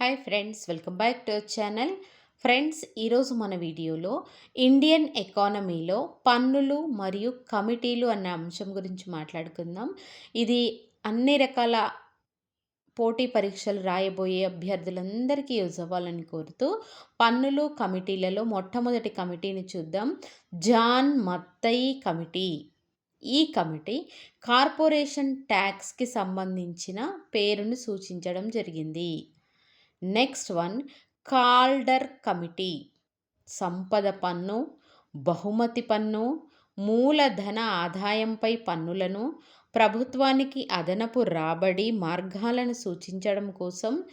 Hi friends welcome back to channel friends ఈరోజు మన వీడియోలో ఇండియన్ ఎకానమీలో పన్నులు మరియు కమిటీలు అనే అంశం గురించి మాట్లాడుకుందాం. ఇది అన్ని రకాల పోటీ పరీక్షలు రాయబోయే అభ్యర్థులందరికీ యూజ్ అవ్వాలని కోరుతూ పన్నులు కమిటీలలో మొట్టమొదటి కమిటీని చూద్దాం. జాన్ మత్తయి కమిటీ. ఈ కమిటీ కార్పొరేషన్ ట్యాక్స్కి సంబంధించిన పేరును సూచించడం జరిగింది. నెక్స్ట్ వన్ కాల్డర్ కమిటీ సంపద పన్ను బహుమతి పన్ను మూలధన ఆదాయంపై పన్నులను ప్రభుత్వానికి అదనపు రాబడి మార్గాలను సూచించడం కోసం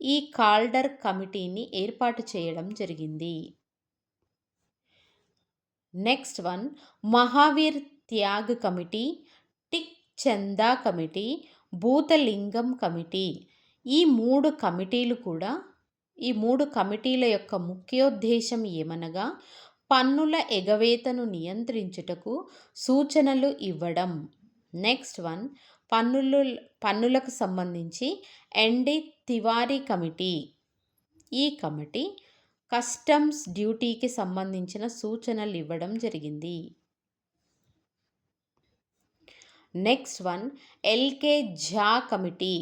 ఈ కాల్డర్ కమిటీని ఏర్పాటు చేయడం జరిగింది. Next one Mahavir Tyagi committee Tek Chand committee Bhoothalingam committee ఈ మూడు కమిటీలు కూడా ఈ మూడు కమిటీల యొక్క ముఖ్యోద్దేశం ఏమనగా పన్నుల ఎగవేతను నియంత్రించుటకు సూచనలు ఇవ్వడం. నెక్స్ట్ వన్ పన్నులు పన్నులకు సంబంధించి ఎన్డి తివారీ కమిటీ. ఈ కమిటీ కస్టమ్స్ డ్యూటీకి సంబంధించిన సూచనలు ఇవ్వడం జరిగింది. Next one L K Jha committee.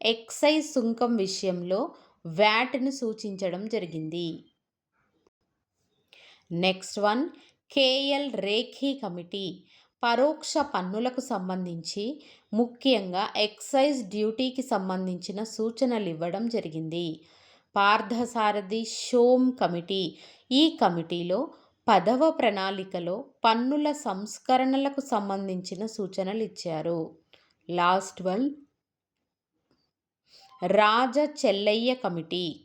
Excise సుంకం విషయంలో వ్యాట్ను సూచించడం జరిగింది. Next one K L Rekhi committee పరోక్ష పన్నులకు సంబంధించి ముఖ్యంగా ఎక్సైజ్ డ్యూటీకి సంబంధించిన సూచనలు ఇవ్వడం జరిగింది. పార్థసారథి షోమ్ కమిటీ ఈ కమిటీలో పదవ ప్రణాళికలో పన్నుల సంస్కరణలకు సంబంధించిన సూచనలు ఇచ్చారు last one Raja Chelliah committee.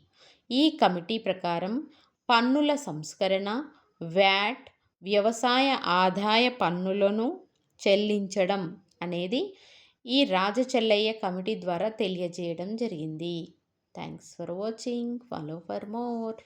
ఈ కమిటీ ప్రకారం పన్నుల సంస్కరణ వ్యాట్ వ్యవసాయ ఆదాయ పన్నులను చెల్లించడం అనేది ఈ రాజచెల్లయ్య కమిటీ ద్వారా తెలియజేయడం జరిగింది. Thanks for watching follow for more